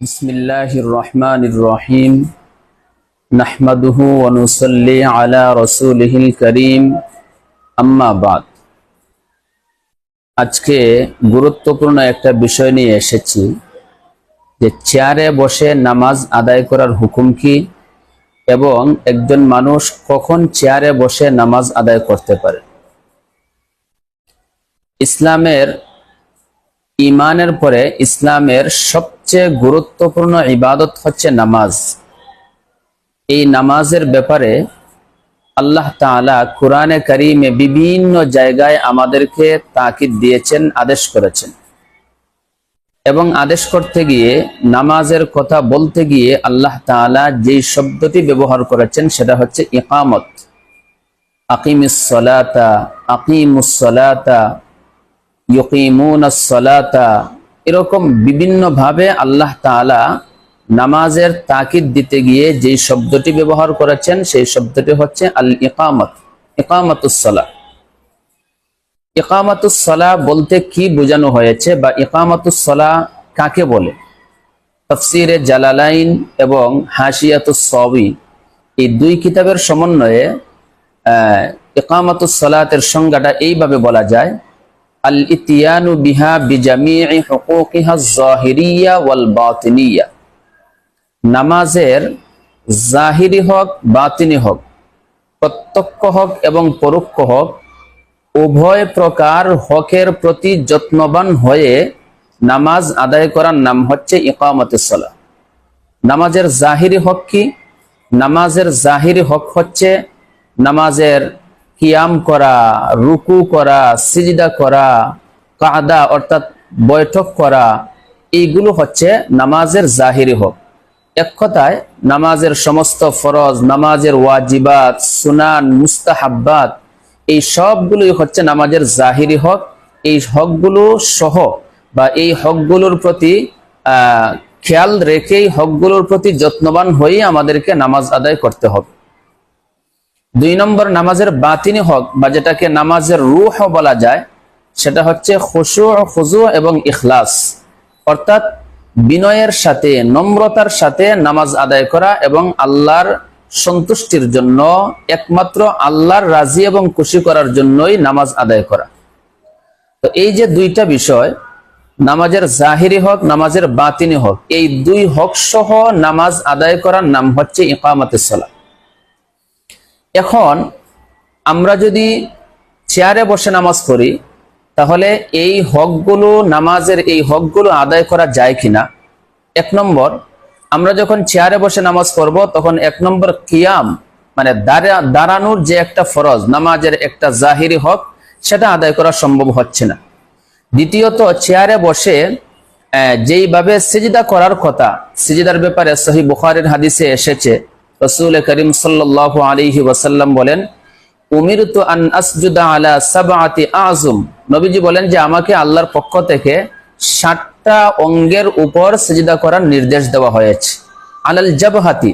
بسم الله الرحمن الرحيم نحمده ونصلي على رسوله الكريم أما بعد আজকে গুরুত্বপূর্ণ একটা বিষয় নিয়ে এসেছি যে চেয়ারে বসে নামাজ আদায় করার হুকুম কি এবং একজন মানুষ কখন চেয়ারে বসে নামাজ আদায় করতে পারে ইসলামের ইমানের পরে ইসলামের সবচেয়ে গুরুত্বপূর্ণ ইবাদত হচ্ছে নামাজ। এই নামাজের ব্যাপারে আল্লাহ তাআলা কোরআনে কারিমে বিভিন্ন জায়গায় আমাদেরকে তাকিদ দিয়েছেন, আদেশ করেছেন। এবং আদেশ করতে গিয়ে, নামাজের কথা বলতে গিয়ে আল্লাহ তাআলা যেই শব্দটি ব্যবহার করেছেন সেটা হচ্ছে ইকামত। আকিমিস সলাতা এরকম বিভিন্ন ভাবে আল্লাহ নামাজের তাকিদ দিতে গিয়ে যে শব্দটি ব্যবহার করেছেন, সেই শব্দটি হচ্ছে আল ইকামত ইকামাতুসসালাহ ইকামাতুসসালাহ বলতে কি বোঝানো হয়েছে বা ইকামাতুসসালাহ কাকে বলে? তফসিরে জালালাইন এবং হাসিয়াতুস সবি এই দুই কিতাবের সমন্বয়ে, আহ ইকামাতুসসালাতের সংজ্ঞাটা এইভাবে বলা যায় আল ইতিয়ানু বিহা বিজামি'i হুকুকিহা বাতিনিয়া নামাজের জাহিরি হক, বাতিনি হক, প্রত্যক্ষ হক এবং পরোক্ষ হক উভয় প্রকার হকের প্রতি যত্নবান হয়ে নামাজ আদায় করার নাম হচ্ছে ইকামতুস সালাহ। নামাজের জাহিরি হক কি? নামাজের জাহিরি হক হচ্ছে নামাজের কিয়াম করা, রুকু করা, সিজদা করা, কাদা অর্থাৎ বৈঠক করা, এইগুলো হচ্ছে নামাজের জাহিরি হক। এক কথায়, নামাজের সমস্ত ফরজ, নামাজের ওয়াজিবাত, সুনান, মুস্তাহাব্বাত, এই সবগুলোই হচ্ছে নামাজের জাহিরি হক। এই হকগুলো সহ বা এই হকগুলোর প্রতি খেয়াল রেখেই হকগুলোর প্রতি যত্নবান হয়ে আমাদেরকে নামাজ আদায় করতে হবে। দুই নম্বর নামাজের বাতিনি হক বা যেটাকে নামাজের রুহ বলা যায়, সেটা হচ্ছে খুশু খুজু এবং ইখলাস। অর্থাৎ বিনয়ের সাথে, নম্রতার সাথে নামাজ আদায় করা এবং আল্লাহর সন্তুষ্টির জন্য একমাত্র আল্লাহর রাজি এবং খুশি করার জন্যই নামাজ আদায় করা। তো এই যে দুইটা বিষয়, নামাজের জাহিরি হক, নামাজের বাতিনি হক, এই দুই হক সহ নামাজ আদায় করার নাম হচ্ছে ইকামাতে সালাম এখন আমরা যদি চেয়ারে বসে নামাজ পড়ি, তাহলে এই হকগুলো, নামাজের এই হকগুলো আদায় করা যায় কিনা? এক নম্বর, আমরা যখন চেয়ারে বসে নামাজ পড়ব, তখন এক নম্বর কিয়াম মানে দাঁড়ানোর যে একটা ফরজ, নামাজের একটা জাহিরি হক, সেটা আদায় করা সম্ভব হচ্ছে না। দ্বিতীয়ত, চেয়ারে বসে যেইভাবে সিজিদা করার কথা, সিজিদার ব্যাপারে সহি বুখারের হাদিসে এসেছে রসুল করিম সাল্লাহ আলিহি ওয়াসাল্লাম বলেন, উমিরতু আন আসজুদা আলা সাবাতি আজম নবীজি বলেন যে, আমাকে আল্লাহর পক্ষ থেকে ষাটটা অঙ্গের উপর সেজিদা করার নির্দেশ দেওয়া হয়েছে। আলাল জাবহাতি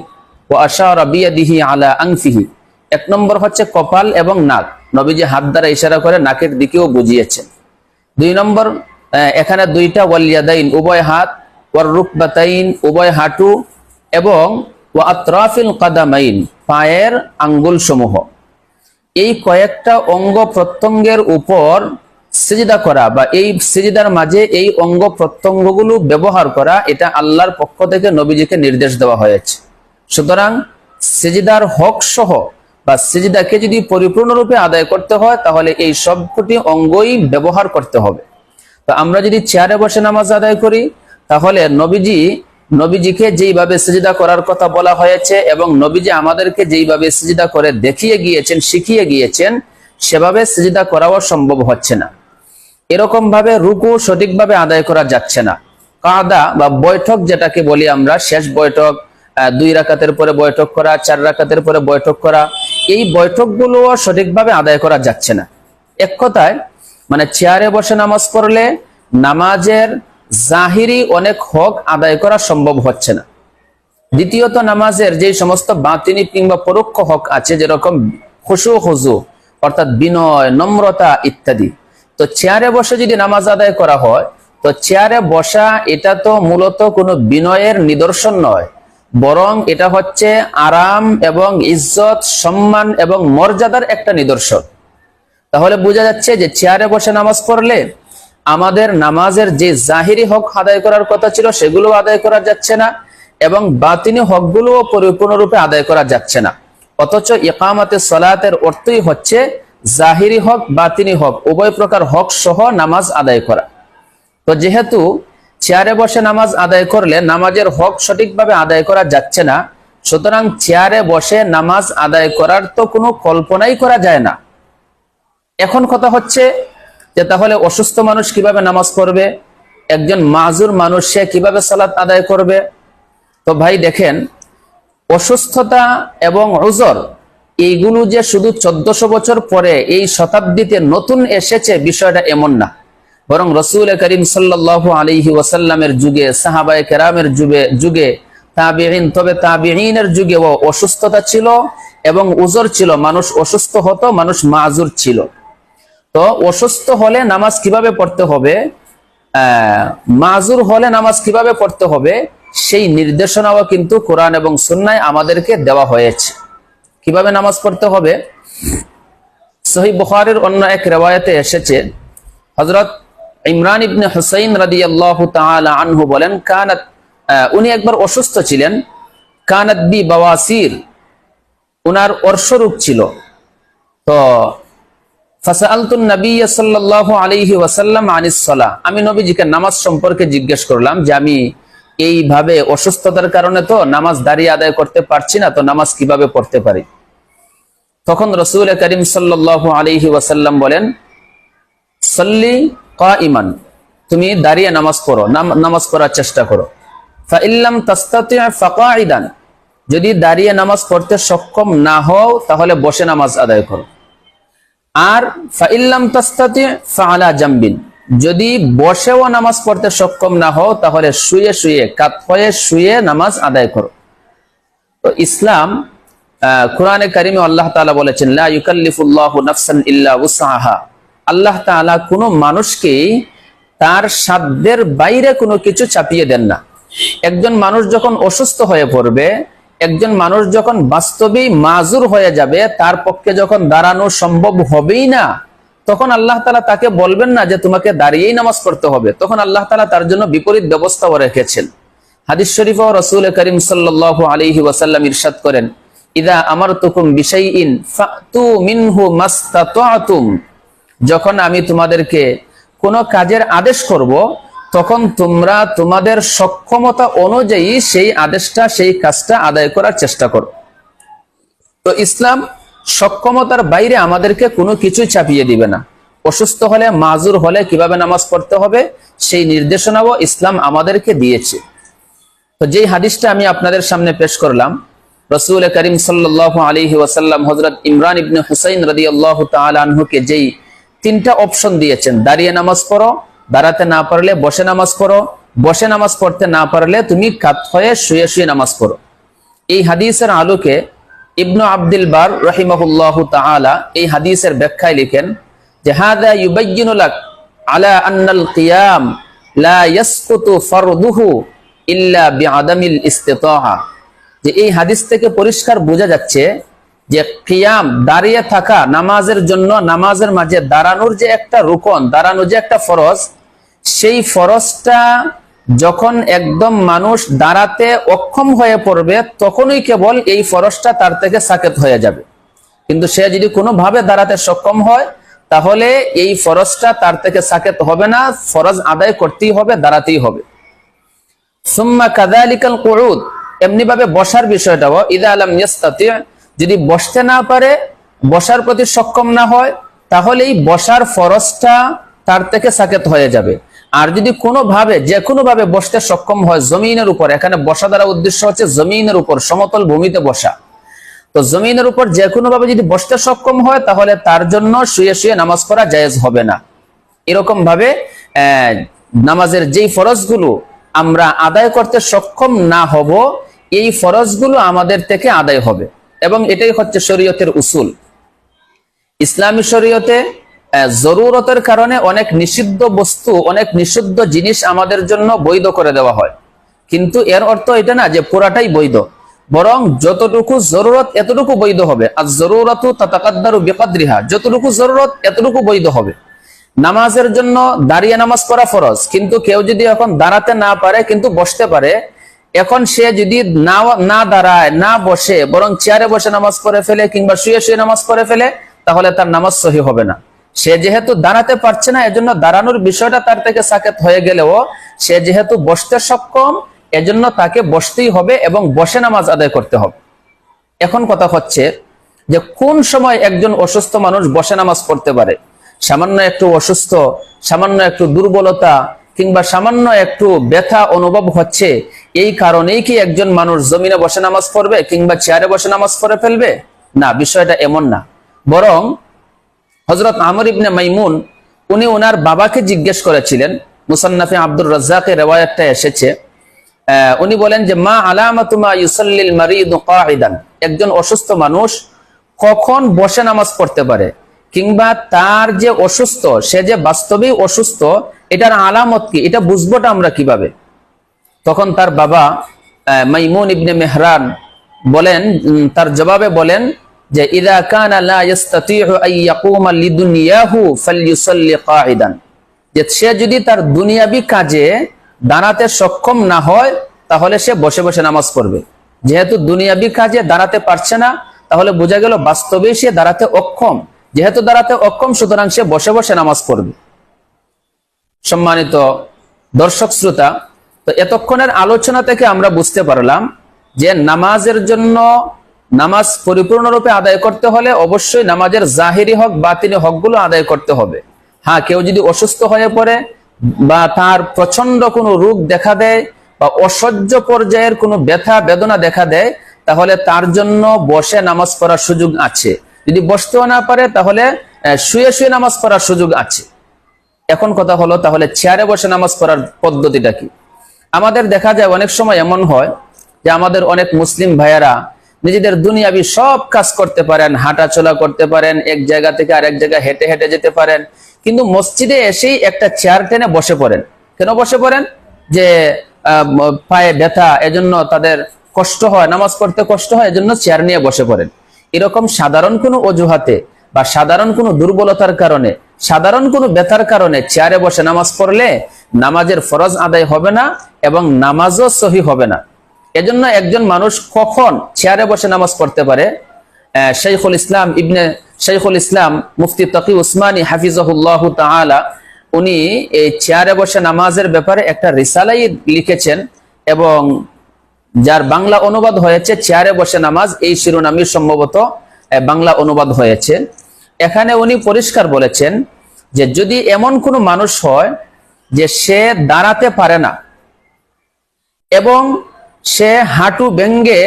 ও আশারা বিয়াদিহি আলা আংফিহি এক নম্বর হচ্ছে কপাল এবং নাক। নবীজি হাত দ্বারা ইশারা করে নাকের দিকেও বুঝিয়েছেন। দুই নম্বর এখানে দুইটা ওয়ালিয়াদাইন উভয় হাত, ওয়ার রুকবাতাইন, উভয় হাঁটু এবং ও কাদামাইন, পায়ের আঙ্গুল সমূহ এই কয়েকটা অঙ্গ প্রত্যঙ্গের উপর সিজিদা করা বা এই সিজিদার মাঝে এই অঙ্গ প্রত্যঙ্গগুলো ব্যবহার করা, এটা আল্লাহর পক্ষ থেকে নবীজিকে নির্দেশ দেওয়া হয়েছে। সুতরাং সিজিদার হক সহ বা সিজিদাকে যদি পরিপূর্ণরূপে আদায় করতে হয়, তাহলে এই সবকটি অঙ্গই ব্যবহার করতে হবে। তো আমরা যদি চেয়ারে বসে নামাজ আদায় করি, তাহলে নবীজি নবীজিকে যেইভাবে সিজিদা করার কথা বলা হয়েছে এবং নবীজি আমাদেরকে যেইভাবে সিজিদা করে দেখিয়ে গিয়েছেন, শিখিয়ে গিয়েছেন, সেভাবে সিজিদা করাও সম্ভব হচ্ছে না। এরকম ভাবে রুকু সঠিকভাবে আদায় করা যাচ্ছে না। কাদা বা বৈঠক যেটাকে বলি আমরা, শেষ বৈঠক দুই রাকাতের পরে বৈঠক করা, চার রাকাতের পরে বৈঠক করা, এই বৈঠকগুলো সঠিকভাবে আদায় করা যাচ্ছে না। এক কথায় মানে চেয়ারে বসে নামাজ পড়লে নামাজের জাহিরি অনেক হক আদায় করা সম্ভব হচ্ছে না। দ্বিতীয়ত, নামাজের যে সমস্ত বাতিনি কিংবা পরোক্ষ হক আছে, যেরকম খুশু, হুজু, অর্থাৎ বিনয়, নম্রতা ইত্যাদি, তো চেয়ারে বসে যদি নামাজ আদায় করা হয়, তো চেয়ারে বসা এটা তো মূলত কোনো বিনয়ের নিদর্শন নয়, বরং এটা হচ্ছে আরাম এবং ইজ্জত, সম্মান এবং মর্যাদার একটা নিদর্শন। তাহলে বোঝা যাচ্ছে যে চেয়ারে বসে নামাজ পড়লে আমাদের নামাজের যে জাহিরি হক আদায় করার কথা ছিল সেগুলো আদায় করা যাচ্ছে না এবং বাতিনি হকগুলোও পরিপূর্ণরূপে আদায় করা যাচ্ছে না। অথচ ইকামাতে সলাতের অর্থই হচ্ছে জাহিরি হক, বাতিনি হক, উভয় প্রকার হক সহ নামাজ আদায় করা। তো যেহেতু চেয়ারে বসে নামাজ আদায় করলে নামাজের হক সঠিকভাবে আদায় করা যাচ্ছে না, সুতরাং চেয়ারে বসে নামাজ আদায় করার তো কোনো কল্পনাই করা যায় না। এখন কথা হচ্ছে যে তাহলে অসুস্থ মানুষ কীভাবে নামাজ পড়বে? একজন মাজুর মানুষ সে কীভাবে সালাত আদায় করবে? তো ভাই দেখেন, অসুস্থতা এবং ওজর এইগুলো যে শুধু চোদ্দশো বছর পরে এই শতাব্দীতে নতুন এসেছে বিষয়টা এমন না। বরং রসুল করিম সাল্লাহ আলিহি ওয়াসাল্লামের যুগে, সাহাবায় কেরামের যুগে যুগে তাবিহীন তবে তাবিহীনের যুগে ও অসুস্থতা ছিল এবং উজর ছিল। মানুষ অসুস্থ হতো, মানুষ মাজুর ছিল। তো অসুস্থ হলে নামাজ কীভাবে পড়তে হবে? মাজুর হলে নামাজ কীভাবে পড়তে হবে? সেই নির্দেশনাও কিন্তু কোরআন এবং সুন্নায় আমাদেরকে দেওয়া হয়েছে। কীভাবে নামাজ পড়তে হবে? সহি বুখারের অন্য এক রেওয়ায়তে এসেছে। হজরত ইমরান ইবনে হুসাইন রাদি আল্লাহ আনহু বলেন, কানাত উনি একবার অসুস্থ ছিলেন। কানাত বি বাওয়াসির, উনার অর্শরূপ ছিল। তো আমি নবীজিকে নামাজ সম্পর্কে জিজ্ঞেস করলাম যে, আমি এইভাবে অসুস্থতার কারণে তো নামাজ দাঁড়িয়ে আদায় করতে পারছি না, তো নামাজ কীভাবে পড়তে পারি? তখন রসুল করিম ওয়াসাল্লাম বলেন, সল্লি তুমি দাঁড়িয়ে নামাজ পড়ো, নাম- নামাজ পড়ার চেষ্টা করো। ফাইল্লাম যদি দাঁড়িয়ে নামাজ পড়তে সক্ষম না হও, তাহলে বসে নামাজ আদায় করো। আর ফাইল্লাম তাস্তাতি ফাআলা জাম্বিন। যদি বসেও নামাজ পড়তে সক্ষম না হও, তাহলে শুয়ে শুয়ে, কাত হয়ে শুয়ে নামাজ আদায় করো। তো ইসলাম কোরআনে কারিমে আল্লাহ তাআলা বলেছেন, লা ইউকাল্লিফুল্লাহু নাফসান ইল্লা উসআহা। আল্লাহ তাআলা কোনো মানুষকেই তার সাধ্যের বাইরে কোনো কিছু চাপিয়ে দেন না। একজন মানুষ যখন অসুস্থ হয়ে পড়বে একজন মানুষ যখন বাস্তবেই মাজুর হয়ে যাবে, তার পক্ষে যখন দাঁড়ানো সম্ভব হবেই না, তখন আল্লাহ তালা তাকে বলবেন না যে তোমাকে দাঁড়িয়েই নামাজ পড়তে হবে। তখন আল্লাহ তালা তার জন্য বিপরীত ব্যবস্থাও রেখেছেন। হাদিস শরীফ রসুল করিম সাল্লাহ আলহি ওয়াসাল্লাম ইরশাদ করেন, ইদা আমার তুকুম মাস্তাতুম যখন আমি তোমাদেরকে কোনো কাজের আদেশ করব তখন তোমরা তোমাদের সক্ষমতা অনুযায়ী সেই আদেশটা, সেই কাজটা আদায় করার চেষ্টা করো। তো ইসলাম সক্ষমতার বাইরে আমাদেরকে কোনো কিছুই চাপিয়ে দিবে না। অসুস্থ হলে, মাজুর হলে কীভাবে নামাজ পড়তে হবে, সেই নির্দেশনাও ইসলাম আমাদেরকে দিয়েছে। তো যেই হাদিসটা আমি আপনাদের সামনে পেশ করলাম, রসুল করিম সাল্লাহ আলহি ওয়াসাল্লাম হজরত ইমরান ইবনে হুসাইন রদি আল্লাহ আনহুকে যেই তিনটা অপশন দিয়েছেন, দাঁড়িয়ে নামাজ পড়ো দাঁড়াতে না পারলে বসে নামাজ পড়ো, বসে নামাজ পড়তে না পারলে তুমি কাত হয়ে শুয়ে শুয়ে নামাজ পড়ো। এই হাদিসের আলোকে ইবনু আব্দুল বার রহিমাহুল্লাহ তাআলা এই হাদিসের ব্যাখ্যায় লিখেন যে হাদা ইউবাইয়িনু লাক আলা আন্নাল কিয়াম লা ইয়াসকুতু ফারদুহু ইল্লা বিআদামিল ইস্তিতাআ যে, এই হাদিস থেকে পরিষ্কার বোঝা যাচ্ছে যে, কিয়াম, দাঁড়িয়ে থাকা, নামাজের জন্য, নামাজের মাঝে দাঁড়ানোর যে একটা রুকন দাঁড়ানো যে একটা ফরজ সেই ফরজটা যখন একদম মানুষ দাঁড়াতে অক্ষম হয়ে পড়বে, তখনই কেবল এই ফরজটা তার থেকে সাকেত হয়ে যাবে। কিন্তু সে যদি কোনোভাবে দাঁড়াতে সক্ষম হয়, তাহলে এই ফরজটা তার থেকে সাকেত হবে না, ফরজ আদায় করতেই হবে, দাঁড়াতেই হবে। সুম্মা কাদালিকাল কুউদ এমনি ভাবে বসার বিষয়টাও ইদা আলাম ইয়াস্তাতি, যদি বসতে না পারে, বসার প্রতি সক্ষম না হয়, তাহলেই বসার ফরজটা তার থেকে সাকেত হয়ে যাবে। আর যদি কোনোভাবে, যে কোনো ভাবে বসতে সক্ষম হয় জমিনের উপর, এখানে বসা দ্বারা উদ্দেশ্য হচ্ছে জমিনের উপর, সমতল ভূমিতে বসা। তো জমিনের উপর যে কোনো ভাবে যদি বসতে সক্ষম হয়, তাহলে তার জন্য শুয়ে শুয়ে নামাজ পড়া জায়েজ হবে না। এরকম ভাবে নামাজের যেই ফরজগুলো আমরা আদায় করতে সক্ষম না হব, এই ফরজগুলো আমাদের থেকে আদায় হবে। এবং এটাই হচ্ছে শরীয়তের উসুল। ইসলামী শরীয়তে জরুরতের কারণে অনেক নিষিদ্ধ বস্তু, অনেক নিষিদ্ধ জিনিস আমাদের জন্য বৈধ করে দেওয়া হয়। কিন্তু এর অর্থ এটা না যে পুরাটাই বৈধ। বরং যতটুকু জরুরত, এতটুকু বৈধ হবে। আর জরুরতু তাতাকাদ্দারু বিকাদ্রিহা, যতটুকু জরুরত, এতটুকু বৈধ হবে। নামাজের জন্য দাঁড়িয়ে নামাজ পড়া ফরজ। কিন্তু কেউ যদি এখন দাঁড়াতে না পারে, কিন্তু বসতে পারে, এখন সে যদি না না দাঁড়ায়, না বসে, বরং চেয়ারে বসে নামাজ পড়ে ফেলে কিংবা শুয়ে শুয়ে নামাজ পড়ে ফেলে, তাহলে তার নামাজ সহি হবে না। সে যেহেতু দাঁড়াতে পারছে না, এজন্য দাঁড়ানোর বিষয়টা তার থেকে সাকেত হয়ে গেলেও সে যেহেতু বসতে সক্ষম, এজন্য তাকে বসতেই হবে এবং বসে নামাজ আদায় করতে হবে। এখন কথা হচ্ছে যে কোন সময় একজন অসুস্থ মানুষ বসে নামাজ পড়তে পারে? সামান্য একটু অসুস্থ, সামান্য একটু দুর্বলতা কিংবা সামান্য একটু ব্যথা অনুভব হচ্ছে, এই কারণেই কি একজন মানুষ জমিনে বসে নামাজ পড়বে কিংবা চেয়ারে বসে নামাজ পড়ে ফেলবে? না, বিষয়টা এমন না। বরং হজরত আমর ইবনে মাইমুন, উনি ওনার বাবাকে জিজ্ঞেস করেছিলেন, মুসান্নাফে আব্দুর রাজ্জাকের রেওয়ায়তটা এসেছে উনি বলেন যে, মা আলামাতুমা ইউসাল্লিল একজন অসুস্থ মানুষ কখন বসে নামাজ পড়তে পারে, কিংবা তার যে অসুস্থ, সে যে বাস্তবেই অসুস্থ, এটার আলামত কি, এটা বুঝবোটা আমরা কীভাবে? তখন তার বাবা মাইমুন ইবনে মেহরান বলেন তার জবাবে বলেন যে, ইদা কানা যে, সে যদি তার দুনিয়াবি কাজে দাঁড়াতে সক্ষম না হয়, তাহলে সে বসে বসে নামাজ পড়বে। যেহেতু দুনিয়াবি কাজে দাঁড়াতে পারছে না, তাহলে বোঝা গেল বাস্তবে সে দাঁড়াতে অক্ষম। যেহেতু দাঁড়াতে অক্ষম, সুতরাং সে বসে বসে নামাজ পড়বে। সম্মানিত দর্শক শ্রোতা, তো এতক্ষণের আলোচনা থেকে আমরা বুঝতে পারলাম যে, নামাজের জন্য নামাজ পরিপূর্ণরূপে আদায় করতে হলে অবশ্যই নামাজের জাহিরি হক বাতিনি হকগুলো আদায় করতে হবে। হ্যাঁ কেউ যদি অসুস্থ হয়ে পড়ে বা তার প্রচণ্ড কোনো রোগ দেখা দেয় বা অসহ্য পর্যায়ের কোনো ব্যথা, বেদনা দেখা দেয়, তাহলে তার জন্য বসে নামাজ পড়ার সুযোগ আছে। যদি বসতেও না পারে, তাহলে শুয়ে শুয়ে নামাজ পড়ার সুযোগ আছে। এখন কথা হলো, তাহলে চেয়ারে বসে নামাজ পড়ার পদ্ধতিটা কি? আমাদের দেখা যায় অনেক সময় এমন হয় যে আমাদের অনেক মুসলিম ভাইয়েরা নিজেদের দুনিয়াবি সব কাজ করতে পারেন হাঁটা চলা করতে পারেন, এক জায়গা থেকে আরেক জায়গায় হেঁটে হেঁটে যেতে পারেন। কিন্তু মসজিদে এসেই একটা চেয়ার টেনে বসে পড়েন। কেন বসে পড়েন? যে পায়ে ব্যথা, এজন্য তাদের কষ্ট হয়, নামাজ পড়তে কষ্ট হয়, এজন্য চেয়ার নিয়ে বসে পড়েন। এরকম সাধারণ কোনো অজুহাতে বা সাধারণ কোনো দুর্বলতার কারণে, সাধারণ কোনো ব্যথার কারণে চেয়ারে বসে নামাজ পড়লে নামাজের ফরজ আদায় হবে না এবং নামাজও সহি হবে না। এজন্য একজন মানুষ কখন চেয়ারে বসে নামাজ পড়তে পারে? আহ, শাইখুল ইসলাম ইবনে শাইখুল ইসলাম মুফতি তকি উসমানী হাফিজাহুল্লাহ তাআলা উনি এই চেয়ারে বসে নামাজের ব্যাপারে একটা রিসালাই লিখেছেন এবং যার বাংলা অনুবাদ হয়েছে চেয়ারে বসে নামাজ এই শিরোনামে সম্ভবত বাংলা অনুবাদ হয়েছে। এখানে উনি পরিষ্কার বলেছেন যে যদি এমন কোনো মানুষ হয় যে সে দাঁড়াতে পারে না এবং সে হাঁটু ব্যঙ্গে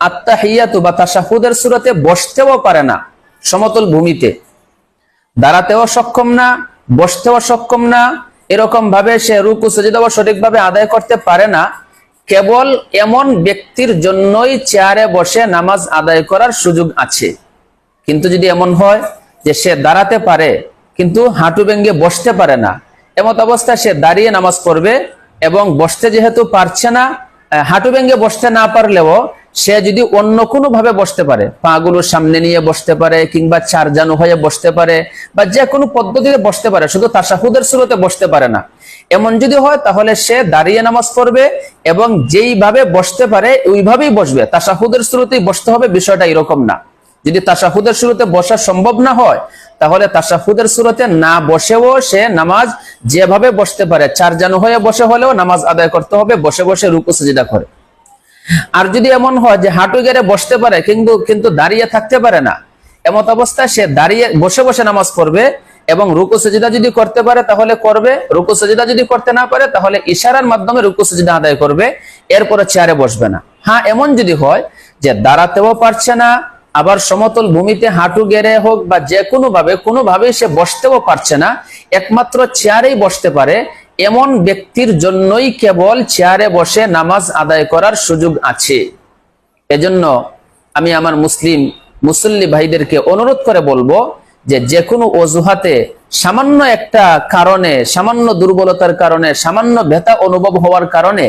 আত্মাহিয়াতু বা তাশাহুদের সুরতে বসতেও পারে না সমতল ভূমিতে। দাঁড়াতেও সক্ষম না, বসতেও সক্ষম না, এরকম ভাবে সে রুকু সজিদাও সঠিকভাবে আদায় করতে পারে না। কেবল এমন ব্যক্তির জন্যই চেয়ারে বসে নামাজ আদায় করার সুযোগ আছে। কিন্তু যদি এমন হয় যে সে দাঁড়াতে পারে, কিন্তু হাঁটু ভেঙ্গে বসতে পারে না, এমত অবস্থায় সে দাঁড়িয়ে নামাজ পড়বে এবং বসতে যেহেতু পারছে না হাঁটু ভেঙ্গে বসতে না পারলেও সে যদি অন্য কোনো ভাবে বসতে পারে, পাগুলো সামনে নিয়ে বসতে পারে কিংবা চারজানু হয়ে বসতে পারে বা যে কোনো পদ্ধতিতে বসতে পারে, শুধু তাসাহুদের সুরতে বসতে পারে না। এমন যদি হয় তাহলে সে দাঁড়িয়ে নামাজ পড়বে এবং যেইভাবে বসতে পারে ওইভাবেই বসবে। তাসাহুদের সুরতেই বসতে হবে, বিষয়টা এরকম না। যদি তাসাহুদের শুরুতে বসা সম্ভব না হয় তাহলে তাসাহুদের সুরতে না বসেও সে নামাজ যেভাবে বসতে পারে চার জানু হয়ে বসে হলেও নামাজ আদায় করতে হবে, বসে বসে রুকু, সেজদা করে। আর যদি এমন হয় যে হাঁটু গেড়ে বসতে পারে, কিন্তু কিন্তু দাঁড়িয়ে থাকতে পারে না, এমত অবস্থায় সে দাঁড়িয়ে, বসে বসে নামাজ পড়বে এবং রুকু, সেজিদা যদি করতে পারে তাহলে করবে, রুকু, সেজিদা যদি করতে না পারে তাহলে ইশারার মাধ্যমে রুকু, সেজিদা আদায় করবে, এরপরে চেয়ারে বসবে না। হ্যাঁ এমন যদি হয় যে দাঁড়াতেও পারছে না আবার সমতল ভূমিতে হাঁটু গেড়ে হোক বা যে কোনো ভাবে কোনোভাবেই সে বসতেও পারছে না, একমাত্র চেয়ারেই বসতে পারে, এমন ব্যক্তির জন্যই কেবল চেয়ারে বসে নামাজ আদায় করার সুযোগ আছে। এজন্য আমি আমার মুসলিম, মুসল্লি ভাইদেরকে অনুরোধ করে বলব যে যে কোনো অজুহাতে সামান্য একটা কারণে, সামান্য দুর্বলতার কারণে, সামান্য ব্যথা অনুভব হওয়ার কারণে